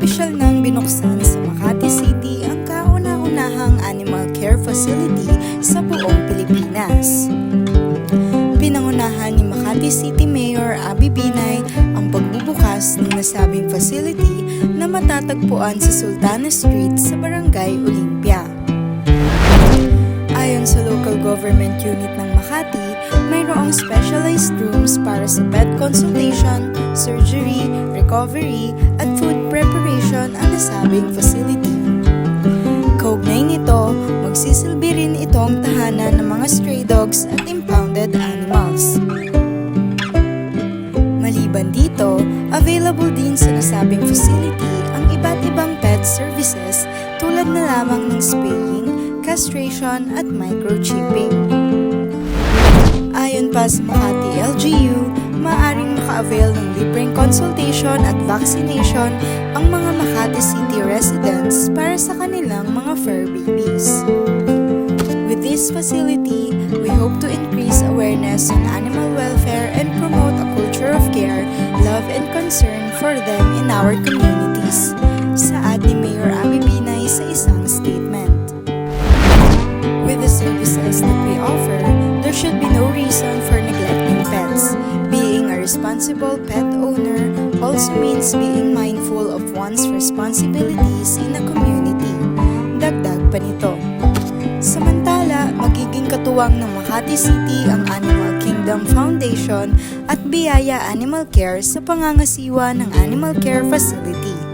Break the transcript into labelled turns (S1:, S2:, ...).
S1: opisyal nang binuksan sa Makati City ang kauna-unahang animal care facility sa buong Pilipinas. Pinangunahan ni Makati City Mayor Abby Binay ang pagbubukas ng nasabing facility na matatagpuan sa Sultana Street sa Barangay Olimpia. Ayon sa local government unit ng Makati, mayroong specialized rooms para sa pet consultation, surgery, recovery, preparation ang nasabing facility. Kaugnay nito, magsisilbi rin itong tahanan ng mga stray dogs at impounded animals. Maliban dito, available din sa nasabing facility ang iba't ibang pet services tulad na lamang ng spaying, castration at microchipping. Ayon pa sa Makati LGU, maaaring maka-avail ng libreng consultation at vaccination ang mga Makati City residents para sa kanilang mga fur babies. With this facility, we hope to increase awareness on animal welfare and promote a culture of care, love, and concern for them in our communities. Saad ni Mayor Abby Binay sa isang responsible pet owner also means being mindful of one's responsibilities in a community. Dagdag pa nito. Samantala, magiging katuwang ng Makati City ang Animal Kingdom Foundation at Biyaya Animal Care sa pangangasiwa ng Animal Care Facility.